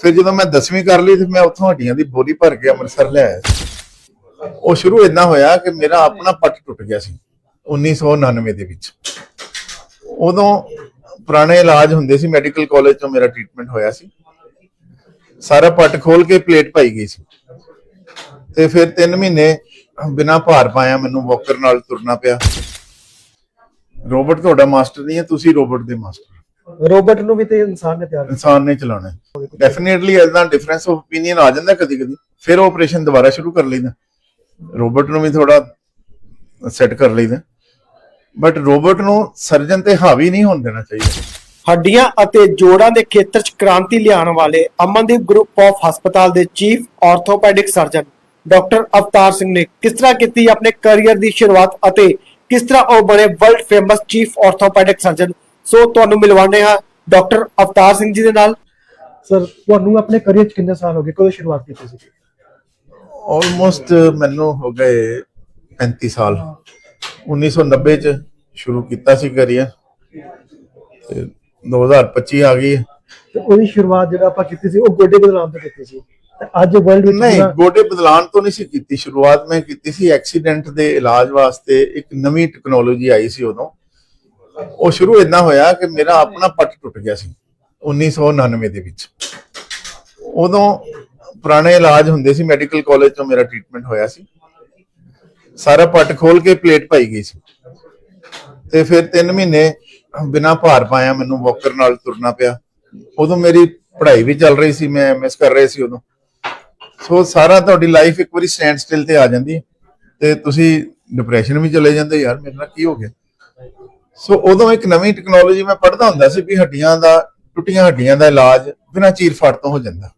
ਫਿਰ ਜਦੋਂ ਮੈਂ 10ਵੀਂ ਕਰ ਲਈ ਤੇ ਮੈਂ ਉੱਥੋਂ ਹੱਡੀਆਂ ਦੀ ਬੋਰੀ ਭਰ ਕੇ ਅੰਮ੍ਰਿਤਸਰ ਲੈ ਆਇਆ ਉਹ ਸ਼ੁਰੂ ਇਦਾਂ ਹੋਇਆ ਕਿ ਮੇਰਾ ਆਪਣਾ ਪੱਟ ਟੁੱਟ ਗਿਆ ਸੀ 1999 ਦੇ ਵਿੱਚ। ਉਦੋਂ ਪੁਰਾਣੇ ਇਲਾਜ ਹੁੰਦੇ ਸੀ, ਮੈਡੀਕਲ ਕਾਲਜ ਤੋਂ ਮੇਰਾ ਟ੍ਰੀਟਮੈਂਟ ਹੋਇਆ ਸੀ। ਸਾਰਾ ਪੱਟ ਖੋਲ ਕੇ ਪਲੇਟ ਪਾਈ ਗਈ ਸੀ। ਤੇ ਫਿਰ 3 ਮਹੀਨੇ ਬਿਨਾ ਭਾਰ ਪਾਇਆ ਮੈਨੂੰ ਵਾਕਰ ਨਾਲ ਤੁਰਨਾ ਪਿਆ। ਰੋਬੋਟ ਤੁਹਾਡਾ ਮਾਸਟਰ ਨਹੀਂ ਹੈ, ਤੁਸੀਂ ਰੋਬੋਟ ਦੇ ਮਾਸਟਰ ਰੋਬੋਟ ਨੂੰ ਵੀ ਤੇ ਇਨਸਾਨ ਨੇ ਤਿਆਰ ਇਨਸਾਨ ਨੇ ਚਲਾਉਣਾ ਡੈਫੀਨਿਟਲੀ ਇਦਾਂ ਡਿਫਰੈਂਸ ਆਫ ਓਪੀਨੀਅਨ ਆ ਜਾਂਦਾ ਕਦੀ ਕਦੀ। ਫਿਰ ਆਪਰੇਸ਼ਨ ਦੁਬਾਰਾ ਸ਼ੁਰੂ ਕਰ ਲਈਦਾ। ਰੋਬੋਟ ਨੂੰ ਵੀ ਥੋੜਾ ਸੈੱਟ ਕਰ ਲਈਦਾ। ਬਟ ਰੋਬੋਟ ਨੂੰ ਸਰਜਨ ਤੇ ਹਾਵੀ ਨਹੀਂ ਹੋਣ ਦੇਣਾ ਚਾਹੀਦਾ। ਹੱਡੀਆਂ ਅਤੇ ਜੋੜਾਂ ਦੇ ਖੇਤਰ 'ਚ ਕ੍ਰਾਂਤੀ ਲਿਆਉਣ ਵਾਲੇ ਅਮਨਦੀਪ ਗਰੁੱਪ ਆਫ ਹਸਪਤਾਲ ਦੇ chief orthopaedic surgeon doctor Avtar Singh ਨੇ ਕਿਸ ਤਰ੍ਹਾਂ ਕੀਤੀ ਆਪਣੇ ਕੈਰੀਅਰ ਦੀ ਸ਼ੁਰੂਆਤ ਅਤੇ ਕਿਸ ਤਰ੍ਹਾਂ ਉਹ ਬਣੇ world famous chief orthopaedic surgeon so ਤੁਹਾਨੂੰ ਮਿਲਵਾਉਂਦੇ ਹਾਂ ਡਾਕਟਰ ਅਵਤਾਰ ਸਿੰਘ ਜੀ ਦੇ ਨਾਲ। ਸਰ ਤੁਹਾਨੂੰ ਆਪਣੇ ਕੈਰੀਅਰ 'ਚ ਕਿੰਨੇ ਸਾਲ ਹੋ ਗਏ? ਕਦੋਂ ਸ਼ੁਰੂਆਤ ਕੀਤੀ ਸੀ? ਆਲਮੋਸਟ ਮੈਨੂੰ ਹੋ ਗਏ 35 ਸਾਲ। 1990 ਚ ਸ਼ੁਰੂ ਕੀਤਾ ਸੀ ਕਰੀਅਰ ਤੇ 2025 ਆ ਗਈ। ਤੇ ਉਹਦੀ ਸ਼ੁਰੂਆਤ ਜਿਹੜਾ ਆਪਾਂ ਕੀਤੀ ਸੀ ਉਹ ਗੋਡੇ ਬਦਲਾਉਣ ਤੋਂ ਕੀਤੀ ਸੀ। ਤੇ ਅੱਜ ਵਰਲਡ ਵਿੱਚ ਨਹੀਂ ਗੋਡੇ ਬਦਲਾਉਣ ਤੋਂ ਨਹੀਂ ਸੀ ਕੀਤੀ। ਸ਼ੁਰੂਆਤ ਮੈਂ ਕੀਤੀ ਸੀ ਐਕਸੀਡੈਂਟ ਦੇ ਇਲਾਜ ਵਾਸਤੇ। ਇੱਕ ਨਵੀਂ ਟੈਕਨੋਲੋਜੀ ਆਈ ਸੀ ਉਦੋਂ। ਉਹ ਸ਼ੁਰੂ ਇਦਾਂ ਹੋਇਆ ਕਿ ਮੇਰਾ ਆਪਣਾ ਪੱਟ ਟੁੱਟ ਗਿਆ ਸੀ 1999 ਦੇ ਵਿੱਚ। ਉਦੋਂ ਪੁਰਾਣੇ ਇਲਾਜ ਹੁੰਦੇ ਸੀ, ਮੈਡੀਕਲ ਕਾਲਜ ਤੋਂ ਮੇਰਾ ਟ੍ਰੀਟਮੈਂਟ ਹੋਇਆ ਸੀ। ਸਾਰਾ ਪੱਟ ਖੋਲ ਕੇ ਪਲੇਟ ਪਾਈ ਗਈ ਸੀ। ਤੇ ਫਿਰ 3 ਮਹੀਨੇ ਬਿਨਾ ਭਾਰ ਪਾਇਆ, ਮੈਨੂੰ ਵਾਕਰ ਨਾਲ ਤੁਰਨਾ ਪਿਆ। ਉਦੋਂ ਮੇਰੀ ਪੜ੍ਹਾਈ ਵੀ ਚੱਲ ਰਹੀ ਸੀ, ਮੈਂ ਐਮਐਸ ਕਰ ਰਿਹਾ ਸੀ ਉਦੋਂ। ਸੋ ਸਾਰਾ ਤੁਹਾਡੀ ਲਾਈਫ ਇੱਕ ਵਾਰੀ ਸਟੈਂਡ ਸਟਿਲ ਤੇ ਆ ਜਾਂਦੀ ਤੇ ਤੁਸੀਂ ਡਿਪਰੈਸ਼ਨ ਵੀ ਚਲੇ ਜਾਂਦੇ, ਯਾਰ ਮੇਰੇ ਨਾਲ ਕੀ ਹੋ ਗਿਆ? ਸੋ ਉਦੋਂ ਇੱਕ ਨਵੀਂ ਟੈਕਨੋਲੋਜੀ ਮੈਂ ਪੜ੍ਹਦਾ ਹੁੰਦਾ ਸੀ ਵੀ ਹੱਡੀਆਂ ਦਾ, ਟੁੱਟੀਆਂ ਹੱਡੀਆਂ ਦਾ ਇਲਾਜ ਬਿਨਾਂ ਚੀਰ ਫਾੜ ਤੋਂ ਹੋ ਜਾਂਦਾ।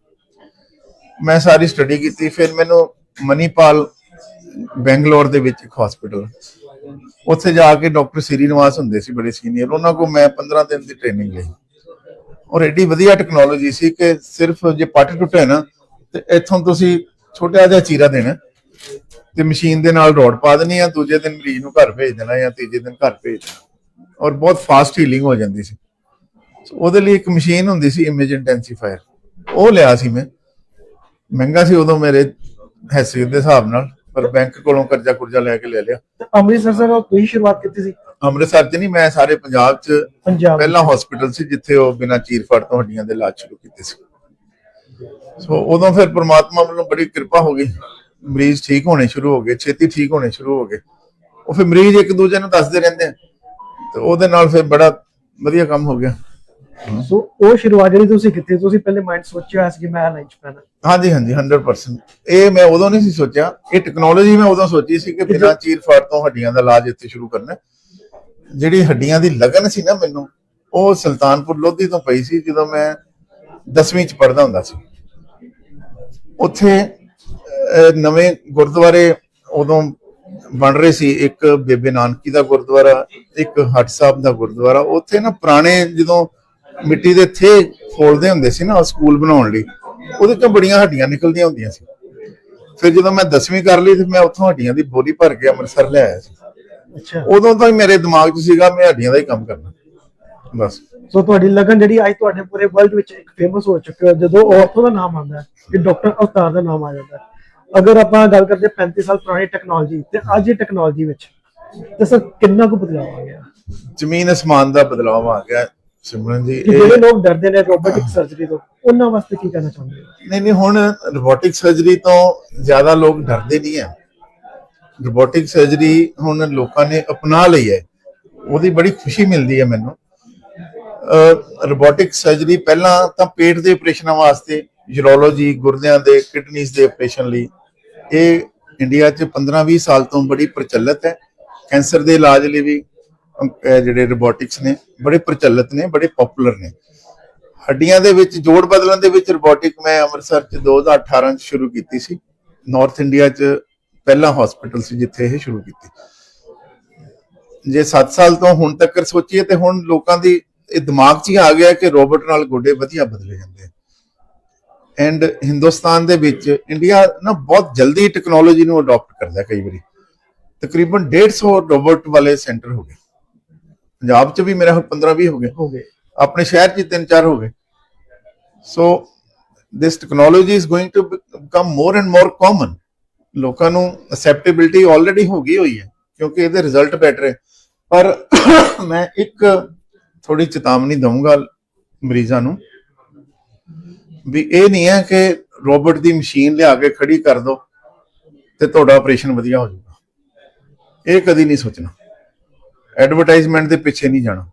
ਮੈਂ ਸਾਰੀ ਸਟੱਡੀ ਕੀਤੀ, ਫਿਰ ਮੈਨੂੰ ਮਨੀਪਾਲ, ਬੈਂਗਲੌਰ ਦੇ ਵਿੱਚ ਇੱਕ ਹਸਪੀਟਲ ਉੱਥੇ ਜਾ ਕੇ ਡਾਕਟਰ ਸਿਰੀ ਨਿਵਾਸ ਹੁੰਦੇ ਸੀ, ਬੜੇ ਸੀਨੀਅਰ ਉਹਨਾਂ ਕੋਲ ਮੈਂ 15 ਦਿਨ ਦੀ ਟ੍ਰੇਨਿੰਗ ਲਈ। ਔਰ ਐਡੀ ਵਧੀਆ ਟੈਕਨੋਲੋਜੀ ਸੀ ਕਿ ਸਿਰਫ ਜੇ ਪੱਟ ਟੁੱਟੇ ਨਾ, ਤੇ ਇੱਥੋਂ ਤੁਸੀਂ ਛੋਟਾ ਜਿਹਾ ਚੀਰਾ ਦੇਣਾ, ਤੇ ਮਸ਼ੀਨ ਦੇ ਨਾਲ ਰੋਡ ਪਾ ਦੇਣੀ ਆ, ਦੂਜੇ ਦਿਨ ਮਰੀਜ਼ ਨੂੰ ਘਰ ਭੇਜ ਦੇਣਾ ਜਾਂ ਤੀਜੇ ਦਿਨ ਘਰ ਭੇਜ ਦੇਣਾ। ਔਰ ਬਹੁਤ ਫਾਸਟ ਹੀਲਿੰਗ ਹੋ ਜਾਂਦੀ ਸੀ। ਸੋ ਉਹਦੇ ਲਈ ਇੱਕ ਮਸ਼ੀਨ ਹੁੰਦੀ ਸੀ ਇਮੇਜ ਇੰਟੈਂਸੀਫਾਇਰ ਉਹ ਲਿਆ ਸੀ ਮੈਂ। ਮਹਿੰਗਾ ਸੀ ਉਦੋਂ ਮੇਰੇ ਹੈਸੀਅਤ ਦੇ ਹਿਸਾਬ ਨਾਲ ਪਰ ਬੈਂਕ ਕੋਲੋਂ ਕਰਜ਼ਾ ਕੁਰਜ਼ਾ ਲੈ ਕੇ ਲੈ ਲਿਆ। ਅੰਮ੍ਰਿਤਸਰ ਸਰ ਉਹ ਤੁਸੀਂ ਸ਼ੁਰੂਆਤ ਕੀਤੀ ਸੀ? ਅੰਮ੍ਰਿਤਸਰ 'ਚ ਨਹੀਂ ਮੈਂ ਸਾਰੇ ਪੰਜਾਬ 'ਚ ਪੰਜਾਬ ਪਹਿਲਾ ਹਸਪੀਟਲ ਸੀ ਜਿੱਥੇ ਉਹ ਬਿਨਾਂ ਚੀਰ ਫੜ ਤੋਂ ਹੱਡੀਆਂ ਦੇ ਇਲਾਜ ਸ਼ੁਰੂ ਕੀਤੇ ਸੀ। ਸੋ ਉਦੋਂ ਫਿਰ ਪ੍ਰਮਾਤਮਾ ਵੱਲੋਂ ਬੜੀ ਕਿਰਪਾ ਹੋ ਗਈ। ਮਰੀਜ਼ ਠੀਕ ਹੋਣੇ ਸ਼ੁਰੂ ਹੋ ਗਏ ਛੇਤੀ ਠੀਕ ਹੋਣੇ ਸ਼ੁਰੂ ਹੋ ਗਏ। ਉਹ ਫਿਰ ਮਰੀਜ਼ ਇੱਕ ਦੂਜੇ ਨੂੰ ਦੱਸਦੇ ਰਹਿੰਦੇ ਆ। ਤੇ ਉਹਦੇ ਨਾਲ ਫਿਰ ਬੜਾ ਵਧੀਆ ਕੰਮ ਹੋ ਗਿਆ। ਸੋ ਉਹ ਸ਼ੁਰੂਆਤ ਜਿਹੜੀ ਤੁਸੀਂ ਕੀਤੀ ਤੁਸੀਂ ਪਹਿਲੇ ਮਾਈਂਡ ਸੋਚਿਆ ਸੀ ਕਿ ਮੈਂ ਲਾਈਨ 'ਚ ਪੈਣਾ। ਹਾਂਜੀ ਹਾਂਜੀ 100% ਇਹ ਮੈਂ ਉਦੋਂ ਨਹੀਂ ਸੀ ਸੋਚਿਆ। ਇਹ ਟੈਕਨੋਲੋਜੀ ਮੈਂ ਉਦੋਂ ਸੋਚੀ ਸੀ ਕਿ ਬਿਨਾਂ ਚੀਰ ਫਾੜ ਤੋਂ ਹੱਡੀਆਂ ਦਾ ਇਲਾਜ ਇੱਥੇ ਸ਼ੁਰੂ ਕਰਨਾ। ਜਿਹੜੀ ਹੱਡੀਆਂ ਦੀ ਲਗਨ ਸੀ ਨਾ ਮੈਨੂੰ ਉਹ ਸੁਲਤਾਨਪੁਰ ਲੋਧੀ ਤੋਂ ਪਈ ਸੀ ਜਦੋਂ ਮੈਂ 10ਵੀਂ ਚ ਪੜ੍ਹਦਾ ਹੁੰਦਾ ਸੀ। ਉੱਥੇ ਨਵੇਂ ਗੁਰਦੁਆਰੇ ਉਦੋਂ ਬਣ ਰਹੇ ਸੀ ਇੱਕ ਬੇਬੇ ਨਾਨਕੀ ਦਾ ਗੁਰਦੁਆਰਾ ਇੱਕ ਹਟ ਸਾਹਿਬ ਦਾ ਗੁਰਦੁਆਰਾ। ਉੱਥੇ ਨਾ ਪੁਰਾਣੇ ਜਦੋਂ ਮਿੱਟੀ ਦੇ ਥੇ ਫੋਲਦੇ ਹੁੰਦੇ ਸੀ ਨਾ ਸਕੂਲ ਬਣਾਉਣ ਲਈ ਉਹਦੇ ਤੋਂ ਬੜੀਆਂ ਹੱਡੀਆਂ ਨਿਕਲਦੀਆਂ ਹੁੰਦੀਆਂ ਸੀ। ਫਿਰ ਜਦੋਂ ਮੈਂ 10ਵੀਂ ਕਰ ਲਈ ਤੇ ਮੈਂ ਉੱਥੋਂ ਹੱਡੀਆਂ ਦੀ ਬੋਰੀ ਭਰ ਕੇ ਅੰਮ੍ਰਿਤਸਰ ਲੈ ਆਇਆ ਸੀ। ਅੱਛਾ। ਉਦੋਂ ਤੋਂ ਹੀ ਮੇਰੇ ਦਿਮਾਗ 'ਚ ਸੀਗਾ ਮੈਂ ਹੱਡੀਆਂ ਦਾ ਹੀ ਕੰਮ ਕਰਨਾ। ਬਸ। ਸੋ ਤੁਹਾਡੀ ਲਗਨ ਜਿਹੜੀ ਅੱਜ ਤੁਹਾਡੇ ਪੂਰੇ ਵਰਲਡ ਵਿੱਚ ਇੱਕ ਫੇਮਸ ਹੋ ਚੁੱਕੀ ਹੈ ਜਦੋਂ ਆਰਥੋ ਦਾ ਨਾਮ ਆਉਂਦਾ ਹੈ ਕਿ ਡਾਕਟਰ ਅਵਤਾਰ ਦਾ ਨਾਮ ਆ ਜਾਂਦਾ ਹੈ। ਅਗਰ ਆਪਾਂ ਗੱਲ ਕਰਦੇ 35 ਸਾਲ ਪੁਰਾਣੀ ਟੈਕਨੋਲੋਜੀ ਤੇ ਅੱਜ ਦੀ ਟੈਕਨੋਲੋਜੀ ਵਿੱਚ ਤੇ ਸਰ ਕਿੰਨਾ ਕੁ ਬਦਲਾਅ ਆ ਗਿਆ? ਜ਼ਮੀਨ ਅਸਮਾਨ ਦਾ ਬਦਲਾਅ ਆ ਗਿਆ ਸਿਮਰਨ ਜੀ ਜਿਹੜੇ ਲੋਕ ਡਰਦੇ ਨੇ ਰੋਬੋਟਿਕ ਸਰਜਰੀ ਤੋਂ ਉਹਨਾਂ ਵਾਸਤੇ ਕੀ ਕਹਿਣਾ ਚਾਹੁੰਦੇ ਹੋ? ਨਹੀਂ ਨਹੀਂ ਹੁਣ ਰੋਬੋਟਿਕ ਸਰਜਰੀ ਤੋਂ ਜ਼ਿਆਦਾ ਲੋਕ ਡਰਦੇ ਨਹੀਂ ਹੈ। ਰੋਬੋਟਿਕ ਸਰਜਰੀ ਹੁਣ ਲੋਕਾਂ ਨੇ ਅਪਣਾ ਲਈ ਹੈ। ਉਹਦੀ ਬੜੀ ਖੁਸ਼ੀ ਮਿਲਦੀ ਹੈ ਮੈਨੂੰ। ਰੋਬੋਟਿਕ ਸਰਜਰੀ ਪਹਿਲਾਂ ਤਾਂ ਪੇਟ ਦੇ ਆਪਰੇਸ਼ਨਾਂ ਵਾਸਤੇ ਯੂਰੋਲੋਜੀ ਗੁਰਦਿਆਂ ਦੇ ਕਿਡਨੀਜ਼ ਦੇ ਆਪਰੇਸ਼ਨ ਲਈ ਇਹ ਇੰਡੀਆ 'ਚ 15-20 ਸਾਲ ਤੋਂ ਬੜੀ ਪ੍ਰਚਲਿਤ ਹੈ। ਕੈਂਸਰ ਦੇ ਇਲਾਜ ਲਈ ਵੀ ਜਿਹੜੇ ਰੋਬੋਟਿਕਸ ਨੇ, ਬੜੇ ਪ੍ਰਚਲਿਤ ਨੇ, ਬੜੇ ਪਪੂਲਰ ਨੇ। ਹੱਡੀਆਂ ਦੇ ਵਿੱਚ, ਜੋੜ ਬਦਲਣ ਦੇ ਵਿੱਚ ਰੋਬੋਟਿਕ ਮੈਂ ਅੰਮ੍ਰਿਤਸਰ ਚ 2018 ਚ ਸ਼ੁਰੂ ਕੀਤੀ ਸੀ। ਨਾਰਥ ਇੰਡੀਆ ਚ ਪਹਿਲਾ ਹਸਪੀਟਲ ਸੀ ਜਿੱਥੇ ਇਹ ਸ਼ੁਰੂ ਕੀਤੀ। ਜੇ 7 ਸਾਲ ਤੋਂ ਹੁਣ ਤੱਕ ਸੋਚੀਏ ਤੇ ਹੁਣ ਲੋਕਾਂ ਦੀ, ਇਹ ਦਿਮਾਗ 'ਚ ਹੀ ਆ ਗਿਆ ਕਿ ਰੋਬੋਟ ਨਾਲ ਗੋਡੇ ਵਧੀਆ ਬਦਲੇ ਜਾਂਦੇ ਐਂਡ ਹਿੰਦੁਸਤਾਨ ਦੇ ਵਿੱਚ ਇੰਡੀਆ ਨਾ ਬਹੁਤ ਜਲਦੀ ਟੈਕਨੋਲੋਜੀ ਨੂੰ ਅਡਾਪਟ ਕਰਦਾ ਕਈ ਵਾਰੀ। ਤਕਰੀਬਨ 150 ਰੋਬੋਟ ਵਾਲੇ ਸੈਂਟਰ ਹੋ ਗਏ। ਪੰਜਾਬ 'ਚ ਵੀ ਮੇਰਾ 15 20 ਹੋ ਗਏ। ਹੋ ਗਏ। ਆਪਣੇ ਸ਼ਹਿਰ 'ਚ ਤਿੰਨ ਚਾਰ ਹੋ ਗਏ। ਸੋ this technology is going to become more and more common ਲੋਕਾਂ ਨੂੰ ਅਸੈਪਟੇਬਿਲਟੀ ਆਲਰੇਡੀ ਹੋ ਗਈ ਹੋਈ ਹੈ ਕਿਉਂਕਿ ਇਹਦੇ ਰਿਜ਼ਲਟ ਬੈਟਰ ਹੈ। ਪਰ ਮੈਂ ਇੱਕ ਥੋੜੀ ਚੇਤਾਵਨੀ ਦਊਂਗਾ ਮਰੀਜ਼ਾਂ ਨੂੰ। ਵੀ ਇਹ ਨਹੀਂ ਹੈ ਕਿ ਰੋਬੋਟ ਦੀ ਮਸ਼ੀਨ ਲਿਆ ਕੇ ਖੜੀ ਕਰ ਦੋ ਤੇ ਤੁਹਾਡਾ ਆਪਰੇਸ਼ਨ ਵਧੀਆ ਹੋ ਜਾਊਗਾ। ਇਹ ਕਦੀ ਨਹੀਂ ਸੋਚਣਾ। ਐਡਵਰਟਾਈਜ਼ਮੈਂਟ ਦੇ ਪਿੱਛੇ ਨਹੀਂ ਜਾਣਾ।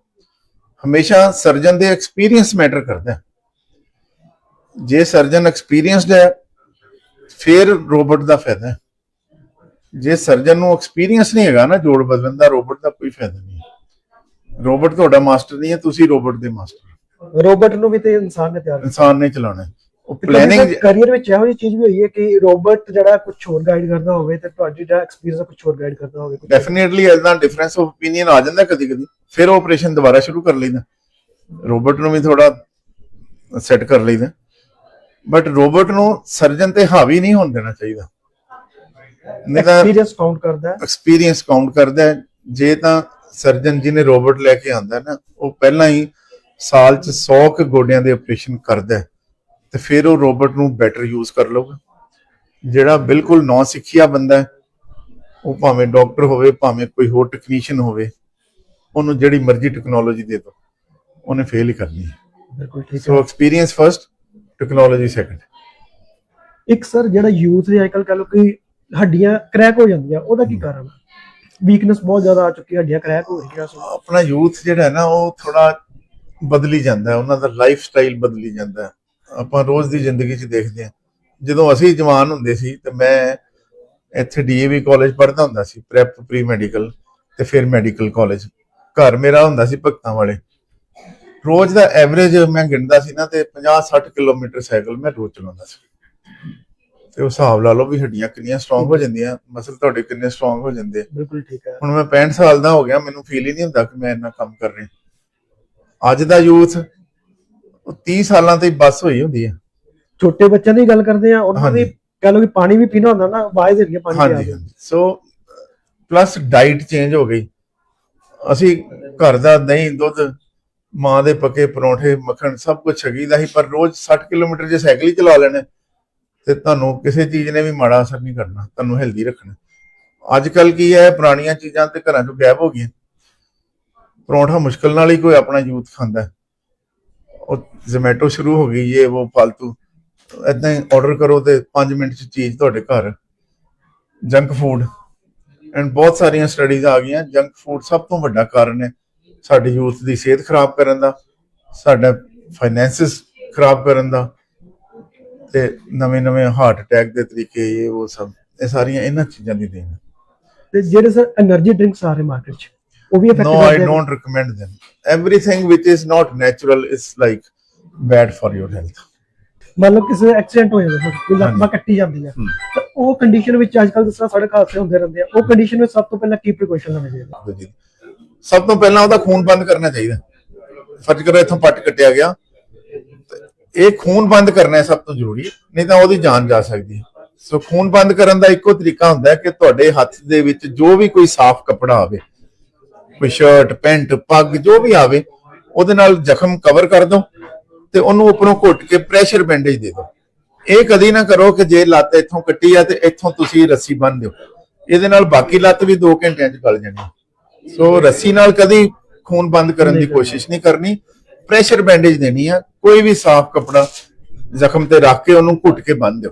ਹਮੇਸ਼ਾ ਸਰਜਨ ਦੇ ਐਕਸਪੀਰੀਅੰਸ ਮੈਟਰ ਕਰਦਾ ਜੇ ਸਰਜਨ ਐਕਸਪੀਰੀਅੰਸਡ ਹੈ, ਫਿਰ ਰੋਬੋਟ ਦਾ ਫਾਇਦਾ ਹੈ। ਜੇ ਸਰਜਨ ਨੂੰ ਐਕਸਪੀਰੀਅੰਸ ਨਹੀਂ ਹੈਗਾ ਨਾ ਜੋੜ ਬਦਲਣ ਦਾ, ਰੋਬੋਟ ਦਾ ਕੋਈ ਫਾਇਦਾ ਨਹੀਂ ਹੈ। ਰੋਬੋਟ ਤੁਹਾਡਾ ਮਾਸਟਰ ਨਹੀਂ ਹੈ, ਤੁਸੀਂ ਰੋਬੋਟ ਦੇ ਮਾਸਟਰ ਰੋਬੋਟ ਨੂੰ ਵੀ ਤੇ ਇਨਸਾਨ ਨੇ ਤਿਆਰ ਕੀਤਾ। ਇਨਸਾਨ ਨੇ ਚਲਾਉਣਾ ਹੈ। ਉਹ ਪਲੈਨਿੰਗ ਕੈਰੀਅਰ ਵਿੱਚ ਇਹੋ ਜਿਹੀ ਚੀਜ਼ ਵੀ ਹੋਈ ਹੈ ਕਿ ਰੋਬੋਟ ਜਿਹੜਾ ਕੁਝ ਹੋਰ ਗਾਈਡ ਕਰਦਾ ਹੋਵੇ ਤੇ ਤੁਹਾਡੀ ਜਿਹੜਾ ਐਕਸਪੀਰੀਅੰਸ ਕੁਝ ਹੋਰ ਗਾਈਡ ਕਰਦਾ ਹੋਵੇ ਕੁਛ- ਡੈਫੀਨਿਟਲੀ ਇਦਾਂ ਡਿਫਰੈਂਸ ਆਫ ਓਪੀਨੀਅਨ ਆ ਜਾਂਦਾ ਕਦੀ ਕਦੀ ਫਿਰ ਉਹ ਆਪਰੇਸ਼ਨ ਦੁਬਾਰਾ ਸ਼ੁਰੂ ਕਰ ਲਈਦਾ। ਰੋਬੋਟ ਨੂੰ ਵੀ ਥੋੜਾ ਸੈੱਟ ਕਰ ਲਈਦਾ। ਬਟ ਰੋਬੋਟ ਨੂੰ ਸਰਜਨ ਤੇ ਹਾਵੀ ਨਹੀਂ ਹੋਣ ਦੇਣਾ ਚਾਹੀਦਾ। ਨਹੀਂ ਤਾਂ ਐਕਸਪੀਰੀਅੰਸ ਕਾਊਂਟ ਕਰਦਾ ਹੈ। ਐਕਸਪੀਰੀਅੰਸ ਕਾਊਂਟ ਕਰਦਾ ਹੈ। ਜੇ ਤਾਂ ਸਰਜਨ ਜਿਹਨੇ ਰੋਬੋਟ ਲੈ ਕੇ ਆਂਦਾ ਨਾ ਉਹ ਪਹਿਲਾਂ ਹੀ ਸਾਲ ਚ 100 ਕੁ ਗੋਡਿਆਂ ਦੇ ਆਪਰੇਸ਼ਨ ਕਰਦਾ ਹੈ, ਤੇ ਫਿਰ ਉਹ ਰੋਬੋਟ ਨੂੰ ਬੈਟਰ ਯੂਜ਼ ਕਰ ਲਊਗਾ। ਜਿਹੜਾ ਬਿਲਕੁਲ ਨੌ ਸਿੱਖਿਆ ਬੰਦਾ ਹੈ ਉਹ ਭਾਵੇਂ ਡਾਕਟਰ ਹੋਵੇ ਭਾਵੇਂ ਕੋਈ ਹੋਰ ਟੈਕਨੀਸ਼ੀਅਨ ਹੋਵੇ ਉਹਨੂੰ ਜਿਹੜੀ ਮਰਜ਼ੀ ਟੈਕਨੋਲੋਜੀ ਦੇ ਦਿਓ। ਉਹਨੇ ਫੇਲ ਹੀ ਕਰਨੀ ਹੈ। ਬਿਲਕੁਲ ਠੀਕ ਹੈ। So experience first technology second ਇੱਕ ਸਰ ਜਿਹੜਾ ਯੂਥ ਦੇ ਅੱਜਕੱਲ ਕਹ ਲੋ ਕਿ ਹੱਡੀਆਂ ਕ੍ਰੈਕ ਹੋ ਜਾਂਦੀਆਂ ਉਹਦਾ ਕੀ ਕਾਰਨ ਹੈ? ਵੀਕਨੈਸ ਬਹੁਤ ਜ਼ਿਆਦਾ ਆ ਚੁੱਕੀ ਹੱਡੀਆਂ ਕ੍ਰੈਕ ਹੋ ਰਹੀਆਂ ਸੋ ਆਪਣਾ ਯੂਥ ਜਿਹੜਾ ਹੈ ਨਾ ਉਹ ਥੋੜਾ ਬਦਲੀ ਜਾਂਦਾ ਹੈ ਉਹਨਾਂ ਦਾ ਲਾਈਫ ਸਟਾਈਲ ਬਦਲੀ ਜਾਂਦਾ ਹੈ। ਆਪਾਂ ਰੋਜ਼ ਦੀ ਜ਼ਿੰਦਗੀ 'ਚ ਦੇਖਦੇ ਹਾਂ। ਜਦੋਂ ਅਸੀਂ ਜਵਾਨ ਹੁੰਦੇ ਸੀ ਤੇ ਮੈਂ ਇੱਥੇ ਡੀਏਵੀ ਕਾਲਜ ਪੜ੍ਹਦਾ ਹੁੰਦਾ ਸੀ ਪ੍ਰੈਪ ਪ੍ਰੀ ਮੈਡੀਕਲ ਤੇ ਫਿਰ ਮੈਡੀਕਲ ਕਾਲਜ ਘਰ ਮੇਰਾ ਹੁੰਦਾ ਸੀ ਭਗਤਾਂ ਵਾਲੇ। ਰੋਜ਼ ਦਾ ਐਵਰੇਜ ਮੈਂ ਗਿਣਦਾ ਸੀ ਨਾ ਤੇ 50 60 ਕਿਲੋਮੀਟਰ ਸਾਈਕਲ ਮੈਂ ਰੋਜ਼ ਚਲਾਉਂਦਾ ਸੀ। ਤੇ ਉਹ ਹਿਸਾਬ ਲਾ ਲਓ ਵੀ ਹੱਡੀਆਂ ਕਿੰਨੀਆਂ ਸਟਰੋਂਗ ਹੋ ਜਾਂਦੀਆਂ ਮਸਲ ਤੁਹਾਡੇ ਕਿੰਨੇ ਸਟਰੋਂਗ ਹੋ ਜਾਂਦੇ। ਬਿਲਕੁਲ ਠੀਕ ਹੈ। ਹੁਣ ਮੈਂ 65 ਸਾਲ ਦਾ ਹੋ ਗਿਆ ਮੈਨੂੰ ਫੀਲ ਹੀ ਨਹੀਂ ਹੁੰਦਾ ਕਿ ਮੈਂ ਇੰਨਾ ਕੰਮ ਕਰ ਰਿਹਾ। ਅੱਜ ਦਾ ਯੂਥ ਉਹ 30 ਸਾਲਾਂ ਤੇ ਬਸ ਹੋਈ ਹੁੰਦੀ ਹੈ ਛੋਟੇ ਬੱਚਿਆਂ ਦੀ ਗੱਲ ਕਰਦੇ ਆ ਉਹਨਾਂ ਦੀ। ਕਹ ਲੋ ਕਿ ਪਾਣੀ ਵੀ ਪੀਣਾ ਹੁੰਦਾ ਨਾ ਆਵਾਜ਼ ਦੇ ਰਹੀ ਪਾਣੀ। ਹਾਂਜੀ ਸੋ ਪਲੱਸ ਡਾਈਟ ਚੇਂਜ ਹੋ ਗਈ। ਅਸੀਂ ਘਰ ਦਾ ਦਹੀਂ ਦੁੱਧ ਮਾਂ ਦੇ ਪੱਕੇ ਪਰੌਂਠੇ ਮੱਖਣ ਸਭ ਕੁਝ ਛਕੀਦਾ ਸੀ ਪਰ ਰੋਜ਼ 60 ਕਿਲੋਮੀਟਰ ਜੇ ਸਾਈਕਲ ਹੀ ਚਲਾ ਲੈਣੇ ਤੇ ਤੁਹਾਨੂੰ ਕਿਸੇ ਚੀਜ਼ ਨੇ ਵੀ ਮਾੜਾ ਅਸਰ ਨਹੀਂ ਕਰਨਾ ਤੁਹਾਨੂੰ ਹੈਲਦੀ ਰੱਖਣਾ। ਅੱਜ ਕੱਲ ਕੀ ਹੈ ਪੁਰਾਣੀਆਂ ਚੀਜ਼ਾਂ ਤੇ ਘਰਾਂ ਚੋਂ ਗਾਇਬ ਹੋ ਗਈਆਂ। ਪਰੌਂਠਾ ਮੁਸ਼ਕਲ ਨਾਲ ਹੀ ਕੋਈ ਆਪਣਾ ਯੂਥ ਖਾਂਦਾ ਉਹ ਜ਼ੋਮੈਟੋ ਸ਼ੁਰੂ ਹੋ ਗਈ ਇਹ ਉਹ ਫालतू ਇਦਾਂ ਹੀ ਆਰਡਰ ਕਰੋ ਤੇ 5 ਮਿੰਟ ਚ ਚੀਜ਼ ਤੁਹਾਡੇ ਘਰ। ਜੰਕ ਫੂਡ ਐਂਡ ਬਹੁਤ ਸਾਰੀਆਂ ਸਟੱਡੀਜ਼ ਆ ਗਈਆਂ। ਜੰਕ ਫੂਡ ਸਭ ਤੋਂ ਵੱਡਾ ਕਾਰਨ ਹੈ ਸਾਡੇ ਯੂਥ ਦੀ ਸਿਹਤ ਖਰਾਬ ਕਰਨ ਦਾ, ਸਾਡਾ ਫਾਈਨੈਂਸਸ ਖਰਾਬ ਕਰਨ ਦਾ ਤੇ ਨਵੇਂ ਨਵੇਂ ਹਾਰਟ ਅਟੈਕ ਦੇ ਤਰੀਕੇ ਇਹ ਉਹ ਸਭ, ਇਹ ਸਾਰੀਆਂ ਇਹਨਾਂ ਚੀਜ਼ਾਂ ਦੀ ਦੇਣ। ਤੇ ਜਿਹੜੇ ਸਰ એનર્ਜੀ ਡਰਿੰਕਸ ਆ ਰਹੇ ਮਾਰਕੀਟ 'ਚ ਉਹ ਵੀ effect no i don't recommend them. Everything which is not natural is like bad for your health. ਮਤਲਬ ਕਿਸੇ ਦਾ ਐਕਸੀਡੈਂਟ ਹੋ ਜਾਂਦਾ ਕੋਈ ਲੱਤਾਂ ਕੱਟੀ ਜਾਂਦੀ ਹੈ। ਤਾਂ ਉਹ ਕੰਡੀਸ਼ਨ ਵਿੱਚ ਅੱਜਕੱਲ ਜਿਸ ਤਰ੍ਹਾਂ ਸੜਕ ਹਾਦਸੇ ਹੁੰਦੇ ਰਹਿੰਦੇ ਆ ਉਹ ਕੰਡੀਸ਼ਨ ਵਿੱਚ ਸਭ ਤੋਂ ਪਹਿਲਾਂ ਕੀ ਪ੍ਰੀਕਾਸ਼ਨ ਲੈਣੇ ਚਾਹੀਦੇ? ਜੀ। ਸਭ ਤੋਂ ਪਹਿਲਾਂ ਉਹਦਾ ਖੂਨ ਬੰਦ ਕਰਨਾ ਚਾਹੀਦਾ। ਫਰਜ਼ ਕਰੋ ਇੱਥੋਂ ਪੱਟ ਕੱਟਿਆ ਗਿਆ। ਤੇ ਇਹ ਖੂਨ ਬੰਦ ਕਰਨਾ ਹੈ ਸਭ ਤੋਂ ਜ਼ਰੂਰੀ ਨਹੀਂ ਤਾਂ ਉਹਦੀ ਜਾਨ ਜਾ ਸਕਦੀ ਹੈ। ਸੋ ਖੂਨ ਬੰਦ ਕਰਨ ਦਾ ਇੱਕੋ ਤਰੀਕਾ ਹੁੰਦਾ ਹੈ ਕਿ ਤੁਹਾਡੇ ਹੱਥ ਦੇ ਵਿੱਚ ਜੋ ਵੀ ਕੋਈ ਸਾਫ਼ ਕੱਪੜਾ ਆਵੇ ਕੋਈ ਸ਼ਰਟ ਪੈਂਟ ਪੱਗ ਜੋ ਵੀ ਆਵੇ, ਉਹਦੇ ਨਾਲ ਜ਼ਖਮ ਕਵਰ ਕਰ ਦਿਓ ਤੇ ਉਹਨੂੰ ਉੱਪਰੋਂ ਘੁੱਟ ਕੇ ਪ੍ਰੈਸ਼ਰ ਬੈਂਡੇਜ ਦੇ ਦਿਓ ਇਹ ਕਦੀ ਨਾ ਕਰੋ ਕਿ ਜੇ ਲੱਤ ਇੱਥੋਂ ਕੱਟੀ ਆ ਤੇ ਇੱਥੋਂ ਤੁਸੀਂ ਰੱਸੀ ਬੰਨ ਦਿਓ। ਇਹਦੇ ਨਾਲ ਬਾਕੀ ਲੱਤ ਵੀ 2 ਘੰਟਿਆਂ 'ਚ ਗਲ ਜਾਣੀ। ਸੋ ਰੱਸੀ ਨਾਲ ਕਦੀ ਖੂਨ ਬੰਦ ਕਰਨ ਦੀ ਕੋਸ਼ਿਸ਼ ਨਹੀਂ ਕਰਨੀ। ਪ੍ਰੈਸ਼ਰ ਬੈਂਡੇਜ ਦੇਣੀ ਆ। ਕੋਈ ਵੀ ਸਾਫ਼ ਕਪੜਾ ਜ਼ਖਮ ਤੇ ਰੱਖ ਕੇ ਉਹਨੂੰ ਘੁੱਟ ਕੇ ਬੰਨ ਦਿਓ।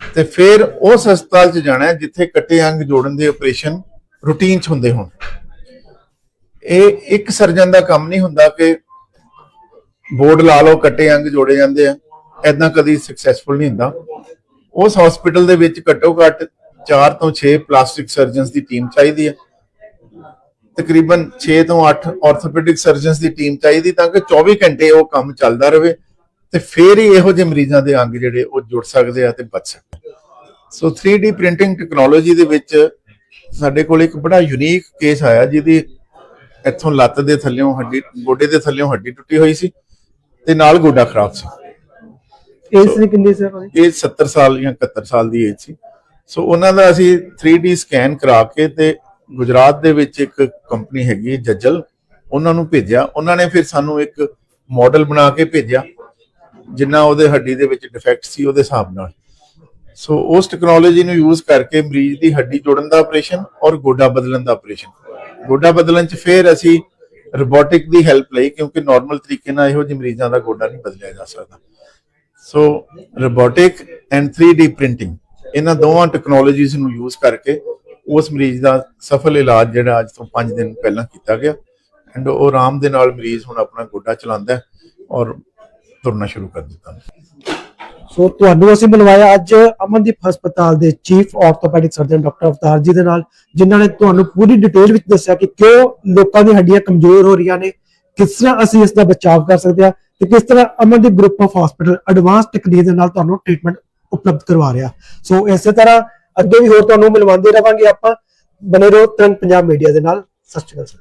ਤੇ ਫਿਰ ਉਸ ਹਸਪਤਾਲ 'ਚ ਜਾਣਾ ਜਿੱਥੇ ਕੱਟੇ ਅੰਗ ਜੋੜਨ ਦੇ ਆਪਰੇਸ਼ਨ ਰੂਟੀਨ 'ਚ ਹੁੰਦੇ ਹੋਣ। ਇਹ ਇੱਕ ਸਰਜਨ ਦਾ ਕੰਮ ਨਹੀਂ ਹੁੰਦਾ ਕਿ ਬੋਰਡ ਲਾ ਲਓ, ਕੱਟੇ ਅੰਗ, ਜੋੜੇ ਜਾਂਦੇ ਆ। ਐਦਾਂ ਕਦੀ ਸਕਸੈਸਫੁਲ ਨਹੀਂ ਹੁੰਦਾ। ਉਸ ਹਸਪੀਟਲ ਦੇ ਵਿੱਚ ਘੱਟੋ ਘੱਟ 4 ਤੋਂ 6 ਪਲਾਸਟਿਕ ਸਰਜਨਸ ਦੀ ਟੀਮ ਚਾਹੀਦੀ ਹੈ ਤਕਰੀਬਨ 6 ਤੋਂ 8 ਆਰਥੋਪੈਡਿਕ ਸਰਜਨਸ ਦੀ ਟੀਮ ਚਾਹੀਦੀ ਤਾਂ ਕਿ 24 ਘੰਟੇ ਉਹ ਕੰਮ ਚੱਲਦਾ ਰਹੇ ਤੇ ਫੇਰ ਹੀ ਇਹੋ ਜਿਹੇ ਮਰੀਜ਼ਾਂ ਦੇ ਅੰਗ ਜਿਹੜੇ ਉਹ ਜੁੜ ਸਕਦੇ ਆ ਤੇ ਬਚ ਸਕਦੇ ਸੋ 3D ਪ੍ਰਿੰਟਿੰਗ ਟੈਕਨੋਲੋਜੀ ਦੇ ਵਿੱਚ ਸਾਡੇ ਕੋਲ ਇੱਕ ਬੜਾ ਯੂਨੀਕ ਕੇਸ ਆਇਆ ਜਿਹਦੀ ਇੱਥੋਂ ਲੱਤ ਦੇ ਥੱਲਿਓਂ ਹੱਡੀ ਗੋਡੇ ਦੇ ਥੱਲਿਓਂ ਹੱਡੀ ਟੁੱਟੀ ਹੋਈ ਸੀ ਤੇ ਨਾਲ ਗੋਡਾ ਖਰਾਬ ਸੀ। ਏਜ ਸੀ ਕਿੰਨੀ ਸਰ ਇਹ 70 ਸਾਲ ਜਾਂ 71 ਸਾਲ ਦੀ ਏਜ ਸੀ। ਸੋ ਉਹਨਾਂ ਦਾ ਅਸੀਂ 3D ਸਕੈਨ ਕਰਾ ਕੇ ਤੇ ਗੁਜਰਾਤ ਦੇ ਵਿੱਚ ਇੱਕ ਕੰਪਨੀ ਹੈਗੀ ਜੱਜਲ ਉਹਨਾਂ ਨੂੰ ਭੇਜਿਆ। ਉਹਨਾਂ ਨੇ ਫਿਰ ਸਾਨੂੰ ਇੱਕ ਮਾਡਲ ਬਣਾ ਕੇ ਭੇਜਿਆ ਜਿੰਨਾ ਉਹਦੇ ਹੱਡੀ ਦੇ ਵਿੱਚ ਡਿਫੈਕਟ ਸੀ ਉਹਦੇ ਹਿਸਾਬ ਨਾਲ। ਸੋ ਉਸ ਟੈਕਨੋਲੋਜੀ ਨੂੰ ਯੂਜ਼ ਕਰਕੇ ਮਰੀਜ਼ ਦੀ ਹੱਡੀ ਜੋੜਨ ਦਾ ਆਪਰੇਸ਼ਨ ਔਰ ਗੋਡਾ ਬਦਲਣ ਦਾ ਆਪਰੇਸ਼ਨ ਗੋਡਾ ਬਦਲਣ ਚ ਫਿਰ ਅਸੀਂ ਰੋਬੋਟਿਕ ਦੀ ਹੈਲਪ ਲਈ, ਕਿਉਂਕਿ ਨਾਰਮਲ ਤਰੀਕੇ ਨਾਲ ਇਹੋ ਜਿਹੇ ਮਰੀਜ਼ਾਂ ਦਾ ਗੋਡਾ ਨਹੀਂ ਬਦਲਿਆ ਜਾ ਸਕਦਾ। ਸੋ ਰੋਬੋਟਿਕ ਐਂਡ 3D ਪ੍ਰਿੰਟਿੰਗ ਇਹਨਾਂ ਦੋਵਾਂ ਟੈਕਨੋਲੋਜੀਜ਼ ਨੂੰ ਯੂਜ਼ ਕਰਕੇ ਉਸ ਮਰੀਜ਼ ਦਾ ਸਫਲ ਇਲਾਜ ਜਿਹੜਾ ਅੱਜ ਤੋਂ 5 ਦਿਨ ਪਹਿਲਾਂ ਕੀਤਾ ਗਿਆ ਐਂਡ ਉਹ ਆਰਾਮ ਦੇ ਨਾਲ ਮਰੀਜ਼ ਹੁਣ ਆਪਣਾ ਗੋਡਾ ਚਲਾਉਂਦਾ ਔਰ ਤੁਰਨਾ ਸ਼ੁਰੂ ਕਰ ਦਿੱਤਾ। ਸੋ ਤੁਹਾਨੂੰ ਅਸੀਂ ਮਿਲਵਾਇਆ ਅੱਜ ਅਮਨਦੀਪ ਹਸਪਤਾਲ ਦੇ chief orthopaedic surgeon doctor Avtar ji ਦੇ ਨਾਲ, ਜਿਨ੍ਹਾਂ ਨੇ ਤੁਹਾਨੂੰ ਪੂਰੀ ਡਿਟੇਲ ਵਿੱਚ ਦੱਸਿਆ ਕਿ ਕਿਉਂ ਲੋਕਾਂ ਦੀਆਂ ਹੱਡੀਆਂ ਕਮਜ਼ੋਰ ਹੋ ਰਹੀਆਂ ਨੇ, ਕਿਸ ਤਰ੍ਹਾਂ ਅਸੀਂ ਇਸ ਦਾ ਬਚਾਅ ਕਰ ਸਕਦੇ ਹਾਂ ਤੇ ਕਿਸ ਤਰ੍ਹਾਂ Amandeep group of hospital advance technique ਦੇ ਨਾਲ ਤੁਹਾਨੂੰ ਟ੍ਰੀਟਮੈਂਟ ਉਪਲਬਧ ਕਰਵਾ ਰਿਹਾ। ਸੋ ਇਸੇ ਤਰ੍ਹਾਂ ਅੱਗੇ ਵੀ ਹੋਰ ਤੁਹਾਨੂੰ ਮਿਲਵਾਉਂਦੇ ਰਵਾਂਗੇ ਆਪਾਂ। ਬਨੇ ਰਹੋ ਤਰੰਗ ਪੰਜਾਬ ਮੀਡੀਆ ਦੇ ਨਾਲ। ਸਤਿ ਸ਼੍ਰੀ ਅਕਾਲ, ਸਰ।